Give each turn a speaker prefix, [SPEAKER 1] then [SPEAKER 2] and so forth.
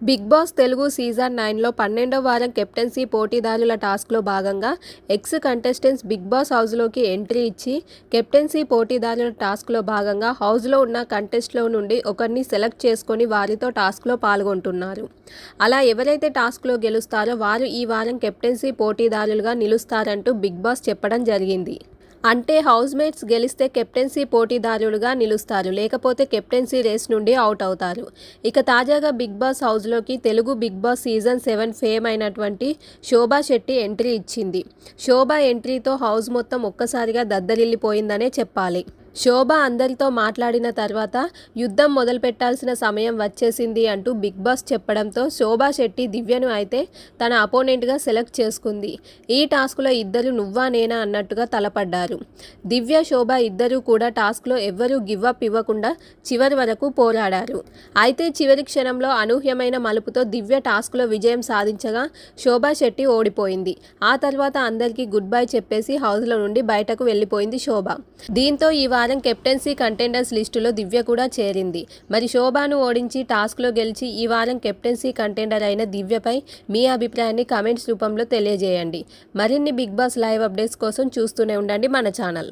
[SPEAKER 1] Big boss Telugu season నైన్లో పన్నెండో వారం కెప్టెన్సీ పోటీదారుల టాస్క్లో భాగంగా ఎక్స్ కంటెస్టెంట్స్ బిగ్ బాస్ హౌస్లోకి ఎంట్రీ ఇచ్చి కెప్టెన్సీ పోటీదారుల టాస్క్లో భాగంగా హౌస్లో ఉన్న కంటెస్ట్లో నుండి ఒకరిని సెలెక్ట్ చేసుకొని వారితో టాస్క్లో పాల్గొంటున్నారు. అలా ఎవరైతే టాస్క్లో గెలుస్తారో వారు ఈ వారం కెప్టెన్సీ పోటీదారులుగా నిలుస్తారంటూ బిగ్ బాస్ చెప్పడం జరిగింది. అంటే హౌస్ మేట్స్ గెలిస్తే కెప్టెన్సీ పోటీదారులుగా నిలుస్తారు. లేకపోతే కెప్టెన్సీ రేస్ నుండి అవుట్ అవుతారు. ఇక తాజాగా బిగ్ బాస్ హౌస్లోకి Telugu Bigg Boss season seven fame అయినటువంటి శోభా శెట్టి ఎంట్రీ ఇచ్చింది. శోభా ఎంట్రీతో హౌస్ మొత్తం ఒక్కసారిగా దద్దరిల్లిపోయిందనే చెప్పాలి. శోభ అందరితో మాట్లాడిన తర్వాత యుద్ధం మొదలుపెట్టాల్సిన సమయం వచ్చేసింది అంటూ బిగ్ బాస్ చెప్పడంతో శోభా శెట్టి దివ్యను అయితే తన అపోనెంట్గా సెలెక్ట్ చేసుకుంది. ఈ టాస్క్లో ఇద్దరు నువ్వా నేనా అన్నట్టుగా తలపడ్డారు. దివ్య శోభ ఇద్దరూ కూడా టాస్క్లో ఎవ్వరూ గివ్ అప్ ఇవ్వకుండా చివరి వరకు పోరాడారు. అయితే చివరి క్షణంలో అనూహ్యమైన మలుపుతో దివ్య టాస్క్లో విజయం సాధించగా శోభా శెట్టి ఓడిపోయింది. ఆ తర్వాత అందరికీ గుడ్ బై చెప్పేసి హౌస్లో నుండి బయటకు వెళ్ళిపోయింది శోభ. దీంతో ఈ వారం కెప్టెన్సీ కంటెండర్స్ లిస్టులో దివ్య కూడా చేరింది. మరి శోభాను ఓడించి టాస్క్లో గెలిచి ఈ వారం కెప్టెన్సీ కంటెండర్ అయిన దివ్యపై మీ అభిప్రాయాన్ని కామెంట్స్ రూపంలో తెలియజేయండి. మరిన్ని బిగ్ బాస్ లైవ్ అప్డేట్స్ కోసం చూస్తూనే ఉండండి మన ఛానల్.